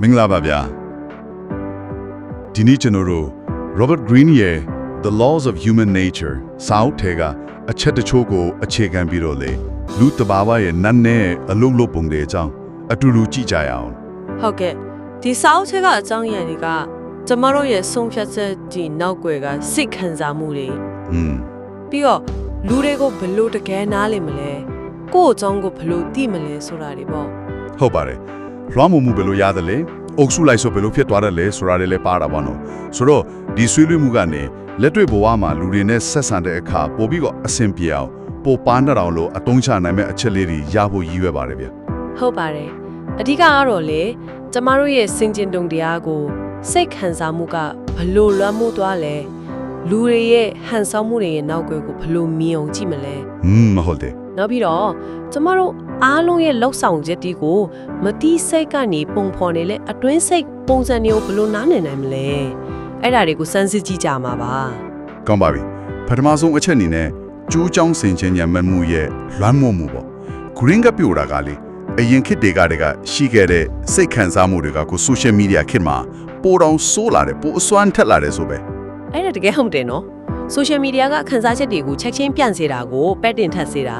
မင်္ဂလာပါဗျာဒီနေ့ကျွန်တော်တို့ Robert Greene ရဲ့ The Laws of Human Nature စာအုပ်ထဲကအချက်တချို့ကိုအခြေခံပြီးတော့လေလူတဘာဝရဲ့နတ်နဲ့အလုံးလုံးပုံတွေအကြောင်းအတူတူကြည့်ကြရအောင်ဟုတ်ကဲ့ဒီစာအုပ်ထဲကအကြောင်းအရာတွေကကျမတို့ရဲ့ဆုံးဖြတ်ချက်ဒီနောက်ွယ်ကစိတ်ခံစားမှုတွေอืมပြီးတော့လူတွေကိုဘယ်လို့တကယ်နားလည်မလဲကိုယ့်အကြောင်းကိုဘယ်လို့သိမလဲဆိုတာတွေပေါ့ဟုတ်ပါတယ် လွှမ်းမိုးမှုဘယ်လိုရတယ်လဲအုပ်စုလိုက်ဆိုဘယ်လိုဖြစ်သွားတယ်လဲဆိုတာတွေလည်းပါတာပါနော်ဆိုတော့ဒီဆွေးနွေးမှုကနေလက်တွေ့ဘဝမှာလူတွေနဲ့ဆက်ဆံတဲ့အခါပို့ပြီးတော့အဆင်ပြေအောင်ပိုပန်းတအောင်လို့အတုံးချနိုင်မဲ့အချက်လေးတွေရဖို့ရည်ရွယ်ပါတယ်ဗျဟုတ်ပါတယ်အဓိကကတော့လေကျမတို့ရဲ့စင်ကျင်တုံတရားကိုစိတ်ခံစားမှုကဘယ်လို့လွှမ်းမိုးသွားလဲလူတွေရဲ့ဟန်ဆောင်မှုတွေရဲ့နောက်ွယ်ကိုဘယ်လို့မြင်အောင်ကြည့်မလဲอืมမဟုတ်တယ်နောက်ပြီးတော့ကျမတို့ အားလုံးရဲ့လောက်ဆောင်ချက်တီကိုမတိစိတ်ကနေပုံဖော်နေလဲအတွင်းစိတ်ပုံစံမျိုးဘယ်လိုနားနေနိုင်မလဲအဲ့ဒါတွေကိုစမ်းစစ်ကြည့်ကြမှာပါကောင်းပါပြီပထမဆုံးအချက်အနေနဲ့ကျိုးချောင်းစင်ချင်းညံမဲ့မှုရဲ့လွမ်းမိုးမှုပေါ့ green ကပြိုတာကလေအရင်ခေတ်တွေကတည်းကရှိခဲ့တဲ့စိတ်ခံစားမှုတွေကကို social media ခေတ်မှာပိုတောင်ဆိုးလာတယ်ပိုအစွမ်းထက်လာတယ်ဆိုပဲအဲ့ဒါတကယ်ဟုတ်တယ်နော် social media ကခန်းစားချက်တွေကိုချက်ချင်းပြန့်စေတာကိုပက်တင်ထပ်စေတာ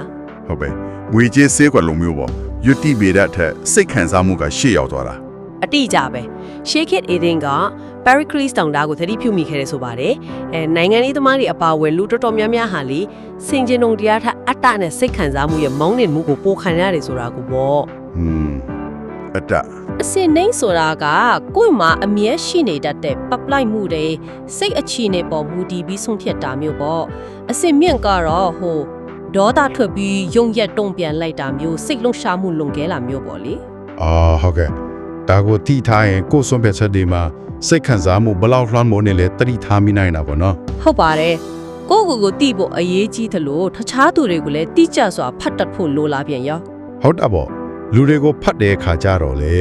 ဟုတ်ပဲငွေကြေးဆေးကွက်လိုမျိုးပေါ့ယွတိပေတဲ့အထက်စိတ်ခံစားမှုကရှေ့ရောက်သွားတာအတိအကျပဲ Shake It Aiden က Pericles တောင်တာကိုသတိပြုမိခဲ့တယ်ဆိုပါတယ်အဲနိုင်ငံရေးသမားတွေအပါအဝင်လူတော်တော်များများဟာလေစင်ကျင်တုံတရားထက်အတ္တနဲ့စိတ်ခံစားမှုရဲ့မောင်းနေမှုကိုပိုခံရတယ်ဆိုတာကိုပေါ့ဟွန်းအတ္တအစင်နှိမ့်ဆိုတာကကိုယ့်မှာအမြဲရှိနေတတ်တဲ့ပပလိုက်မှုတွေစိတ်အခြေအနေပေါ်မူတည်ပြီးဆုံးဖြတ်တာမျိုးပေါ့အစင်မြင့်ကတော့ဟို ဒေါသထွက်ပြီးယုံရက်တုံ့ပြန်လိုက်တာမျိုးစိတ်လုံရှားမှုလွန်ကဲလာမျိုးပေါ့လေအာဟုတ်ကဲ့ဒါကိုတိထားရင်ကိုယ်စွန့်ပြတ်ချက်တွေမှာစိတ်ခံစားမှုဘယ်လောက်လွှမ်းမိုးနေလဲတတိထားမိနိုင်တာပေါ့နော်ဟုတ်ပါတယ်ကိုယ့်ကိုယ်ကိုတိဖို့အရေးကြီးသလိုတခြားသူတွေကိုလည်းတိကျစွာဖတ်တတ်ဖို့လိုလာပြန်ရောဟုတ်တာပေါ့လူတွေကိုဖတ်တဲ့အခါကျတော့လေ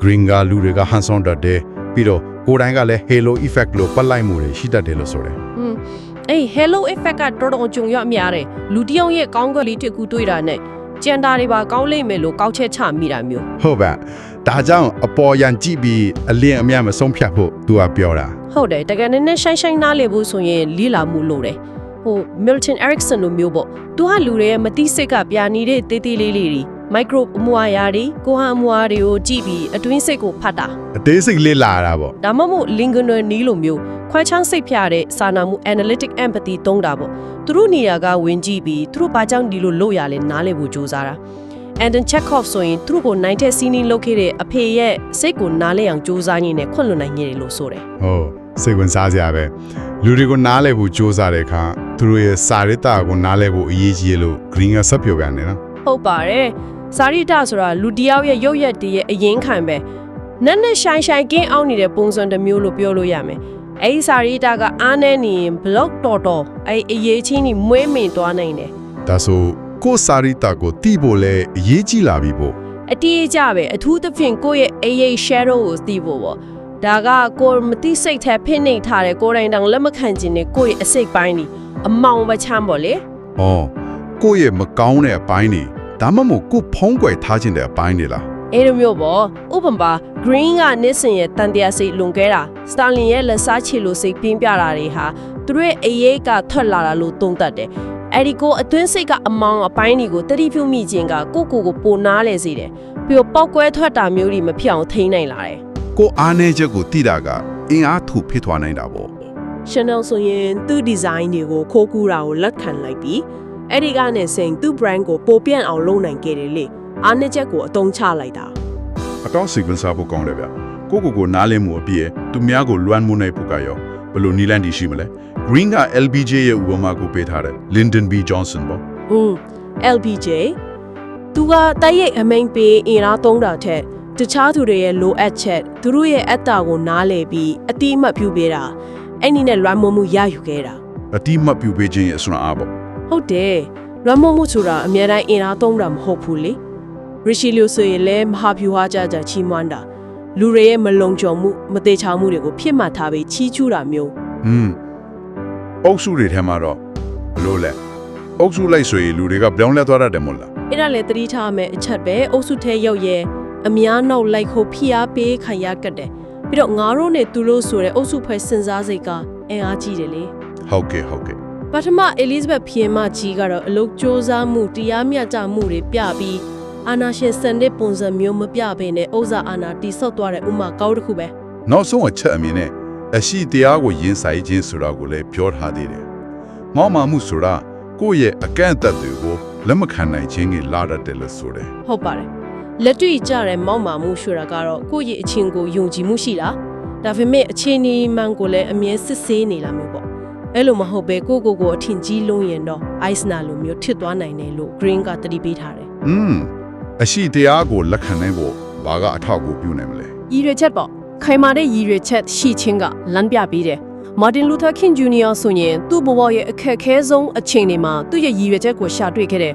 green ကလူတွေက hands on တတ်တယ်ပြီးတော့ကိုယ်တိုင်ကလည်း halo effect လို့ပတ်လိုက်မှုတွေရှိတတ်တယ်လို့ဆိုတယ်ဟွန်း အေး hello effect ကတော်တော်ကြုံရအများတယ်လူတစ်ယောက်ရဲ့ကောင်းကလေးတစ်ခုတွေ့တာနဲ့ကျန်တာတွေပါကောင်းလိမ့်မယ်လို့ကောက်ချက်ချမိတာမျိုးဟုတ်ပါဒါကြောင့်အပေါ်ရန်ကြည့်ပြီးအလင်းအမြတ်မဆုံးဖြတ်ဖို့သူကပြောတာဟုတ်တယ်တကယ်နဲ့နဲ့ရှိုင်းရှိုင်းနားလေဖို့ဆိုရင်လီလာမှုလို့တယ်ဟို Milton Erickson လိုမျိုးပေါ့သူကလူတွေရဲ့မတိစိတ်ကပြာနေတဲ့တေးသေးလေးလေးတွေ micro အမွာရာတွေကိုဟန်အမွာတွေကိုကြည့်ပြီးအတွင်းစိတ်ကိုဖတ်တာအသေးစိတ်လေးလာတာပေါ့ဒါမှမဟုတ် lingual နီးလိုမျိုးခွဲချမ်းစိတ်ဖြာတဲ့စာနာမှု analytic empathy သုံးတာပေါ့သူတို့နေရာကဝင်ကြည့်ပြီးသူတို့ဘာကြောင့်ဒီလိုလုပ်ရလဲနားလည်ဖို့ကြိုးစားတာ Anton Chekhov ဆိုရင်သူတို့ကိုနိုင်တဲ့စီးနီးလုပ်ခဲ့တဲ့အဖေရဲ့စိတ်ကိုနားလည်အောင်ကြိုးစားရင်းနဲ့ခွင့်လွှတ်နိုင်ခဲ့တယ်လို့ဆိုတယ်ဟုတ်စိတ်ဝင်စားစရာပဲလူတွေကိုနားလည်ဖို့ကြိုးစားတဲ့အခါသူတို့ရဲ့စာရစ်တာကိုနားလည်ဖို့အရေးကြီးလို့ green ကဆက်ပြောပြန်တယ်နော်ဟုတ်ပါတယ် စာရိတဆိုတာလူတစ်ယောက်ရဲ့ရုပ်ရက်တည်းရဲ့အရင်ခံပဲနက်နက်ရှိုင်းရှိုင်းကင်းအောင်နေတဲ့ပုံစံတစ်မျိုးလို့ပြောလို့ရမယ်အဲ့ဒီစာရိတကအားနေနေရင် block တော်တော်အဲ့အရေးချင်းကြီးမွေးမင်သွားနိုင်တယ်ဒါဆိုကိုယ်စာရစ်တာကိုတီးဖို့လဲအရေးကြီးလာပြီပေါ့အတီးအကျပဲအထူးသဖြင့်ကိုယ့်ရဲ့အရေး shadow ကိုသိဖို့ပေါ့ဒါကကိုယ်မသိစိတ်ထဲဖိနှိပ်ထားတဲ့ကိုယ်တိုင်တောင်လက်မခံခြင်းနဲ့ကိုယ့်ရဲ့အစိတ်ပိုင်းကြီးအမောင်မချမ်းပေါ့လေ။အော်ကိုယ့်ရဲ့မကောင်းတဲ့အပိုင်းတွေ ဒါမှမဟုတ်ကိုယ်ဖုံးကွယ်ထားခြင်းတဲ့အပိုင်းတွေလားအဲ့လိုမျိုးပေါ့ဥပမာ green ကနစ်စင်ရဲ့တန်တရားစိတ်လွန်ကဲတာ starling ရဲ့လက်စားချေလိုစိတ်ပြင်းပြတာတွေဟာသူတို့ရဲ့အရေးကထွက်လာတာလို့သုံးသပ်တယ်အဲ့ဒီကိုအတွင်းစိတ်ကအမောင်အပိုင်းတွေကိုတတိပြုမိခြင်းကကိုယ့်ကိုယ်ကိုပိုနားလဲစေတယ်ပြီးတော့ပောက်ကွဲထွက်တာမျိုးတွေမဖြစ်အောင်ထိန်းနိုင်လာတယ်။ကိုယ်အားနည်းချက်ကိုသိတာကအင်အားထူဖြစ်သွားနိုင်တာပေါ့ Chanel ဆိုရင်သူ့ design တွေကိုခိုးကူးတာကိုလက်ခံလိုက်ပြီး အဲ့ဒီကနေစိန်သူ့ brand ကိုပိုပြန့်အောင်လုပ်နိုင်ခဲ့တယ်လေအားနည်းချက်ကိုအသုံးချလိုက်တာ။အကောင့်စီကွန်ဆာဖို့ကောင်းတယ်ဗျ။ကိုယ့်ကိုယ်ကိုနားလည်မှုအပြည့်သူများကိုလွမ်းမိုးနိုင်ဖို့ကရောဘယ်လိုနီလန်တီရှိမလဲ။ Green က LBJ ရဲ့ဥပမာကိုပေးထားတယ်။ Lyndon B Johnson ပေါ့။อืม LBJ သူကတိုက်ရိုက်အမိန်ပေးအင်အားသုံးတာထက်တခြားသူတွေရဲ့လိုအပ်ချက်သူတို့ရဲ့အတ္တကိုနားလည်ပြီးအတိအမှတ်ပြုပေးတာအဲ့ဒီနဲ့လွမ်းမိုးမှုရယူခဲ့တာ။အတိမတ်ပြုပေးခြင်းရဲ့အစွမ်းအားပေါ့ ဟုတ်တယ်လွမ်းမိုးမှုဆိုတာအများတိုင်းအင်အားသုံးတာမဟုတ်ဘူးလေရီရှီလီယိုဆိုရင်လည်းမဟာဖြူဟာကြကြချီးမွမ်းတာလူတွေရဲ့မလုံခြုံမှုမသေးချောင်မှုတွေကိုဖြစ်မှတ်ထားပြီးချီးကျူးတာမျိုး။ဟွန်းအုပ်စုတွေထဲမှာတော့ဘယ်လိုလဲ။အုပ်စုလိုက်ဆိုရင်လူတွေကပြောင်းလဲသွားတတ်တယ်မို့လားအဲ့ဒါလည်းသတိထားမယ်အချက်ပဲအုပ်စုထဲရောက်ရဲအများနောက်လိုက်ခိုဖိအားပေးခံရကတ်တယ်ပြီးတော့ငါတို့နဲ့သူတို့ဆိုတဲ့အုပ်စုဖွဲ့စဉ်းစားစိတ်ကအင်အားကြီးတယ်လေဟုတ်ကဲ့ဟုတ်ကဲ့ ပထမအဲလီဇဘက်ဖီယင်မကြီးကတော့အလုတ်စ조사မှုတရားမျှတမှုတွေပြပြီးအာနာရှင်စံတဲ့ပုံစံမျိုးမပြဘဲနဲ့ဥစ္စာအာနာတိဆော့သွားတဲ့ဥမာကောင်းတစ်ခုပဲနောက်ဆုံးအချက်အမြင်နဲ့အရှိတရားကိုရင်ဆိုင်ခြင်းဆိုတာကိုလည်းပြောထားသေးတယ်။မောက်မာမှုဆိုတာကိုယ့်ရဲ့အကန့်အသတ်တွေကိုလက်မခံနိုင်ခြင်းကိုလာတတ်တယ်လို့ဆိုတယ်ဟုတ်ပါတယ်လက်တွေ့ကြတဲ့မောက်မာမှုဆိုတာကတော့ကိုယ့်ရဲ့အချင်းကိုယုံကြည်မှုရှိလားဒါပေမဲ့အခြေအနေမှန်ကိုလည်းအမြဲစစ်ဆေးနေလာမျိုးပေါ့ အဲ့လိုမဟုတ်ပဲကိုယ့်ကိုယ်ကိုအထင်ကြီးလုံးရင်တော့ ice na လိုမျိုးထစ်သွားနိုင်တယ်လို့ green ကတတိပေးထားတယ်။อืมအရှိတရားကိုလက်ခံနိုင်ဖို့ဘာကအထောက်အကူပြုနိုင်မလဲရည်ရွယ်ချက်ပေါ့ခိုင်မာတဲ့ရည်ရွယ်ချက်ရှိခြင်းကလမ်းပြပေးတယ်မာတင်လူသာခင်ဂျူနီယာဆိုရင်သူ့ဘဝရဲ့အခက်အခဲဆုံးအချိန်တွေမှာသူ့ရဲ့ရည်ရွယ်ချက်ကိုရှာတွေ့ခဲ့တယ်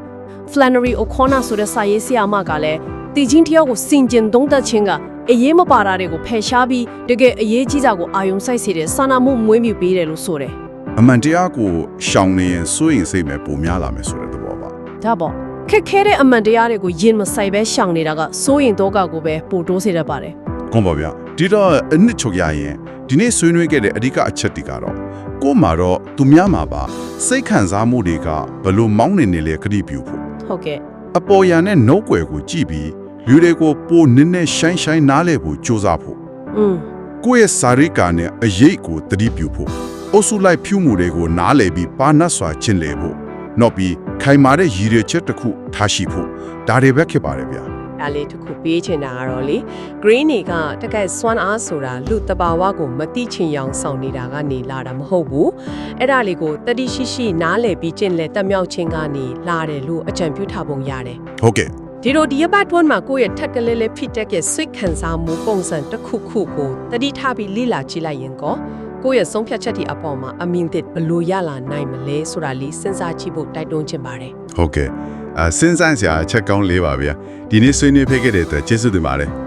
Flannery O'Connor ဆိုတဲ့စာရေးဆရာမကလည်းတည်ချင်းတယောက်ကိုစင်ကြင်သုံးသက်ခြင်းကအရေးမပါတာတွေကိုဖယ်ရှားပြီးတကယ်အရေးကြီးတာကိုအာယုံစိုက်စေတဲ့စာနာမှုမွေးမြူပေးတယ်လို့ဆိုတယ်။ အမှန်တရားကိုရှောင်နေရင်စိုးရင်စိတ်မဲ့ပုံများလာမယ်ဆိုတဲ့သဘောပါဒါပေါ့ခက်ခဲတဲ့အမှန်တရားတွေကိုရင်မဆိုင်ပဲရှောင်နေတာကစိုးရင်တော့ကကိုပဲပိုတိုးစေတတ်ပါတယ်။ကွန်ပါဗျ။ဒီတော့အနှစ်ချုပ်ရရင်ဒီနေ့ဆွေးနွေးခဲ့တဲ့အဓိကအချက်တွေကတော့ကို့မှာတော့သူများမှာပါစိတ်ခံစားမှုတွေကဘလို့မောင်းနေနေလဲခတိပြုဖို့ဟုတ်ကဲ့အပေါ်ရန်နဲ့နှုတ်ကွယ်ကိုကြည့်ပြီးလူတွေကိုပိုနည်းနည်းရှိုင်းရှိုင်းနားလဲဖို့ကြိုးစားဖို့อืมကိုယ့်ရဲ့စာရိကာနဲ့အရေးကိုတတိပြုဖို့ အုပ်စုလိုက်ဖြူမှုတွေကိုနားလည်ပြီးပါနတ်စွာကျင့်လေဖို့နောက်ပြီးခိုင်မာတဲ့ရည်ရွယ်ချက်တစ်ခုထားရှိဖို့ဒါတွေပဲဖြစ်ပါတယ်ဗျာဒါလေးတစ်ခုပေးချင်တာကတော့လေ green တွေကတကယ်စွမ်းအားဆိုတာလူတဘာဝကိုမတိချင်ရောင်ဆောင်နေတာကနေလာတာမဟုတ်ဘူးအဲ့ဒါလေးကိုတတိရှိရှိနားလည်ပြီးကျင့်လဲတက်မြောက်ခြင်းကနေလာတယ်လို့အကြံပြုထားပုံရတယ်ဟုတ်ကဲ့ဒီလိုဒီရပတ်ထွန်းမှာကိုယ့်ရဲ့ထက်ကလေးလေးဖြစ်တဲ့ကစိတ်ခံစားမှုပုံစံတစ်ခုခုကိုတတိထားပြီးလေ့လာကြည့်လိုက်ရင်ကော ကိုယ့်ရဲ့ဆုံးဖြတ်ချက်ဒီအပေါ်မှာအမြင်သစ်ဘယ်လို့ရလာနိုင်မလဲဆိုတာလေးစဉ်းစားကြည့်ဖို့တိုက်တွန်းချင်ပါတယ်ဟုတ်ကဲ့အစင်းစမ်းစရာအချက်ကောင်းလေးပါဗျာဒီနေ့ဆွေးနွေးဖိတ်ခဲ့တဲ့အတွက်ကျေးဇူးတင်ပါတယ်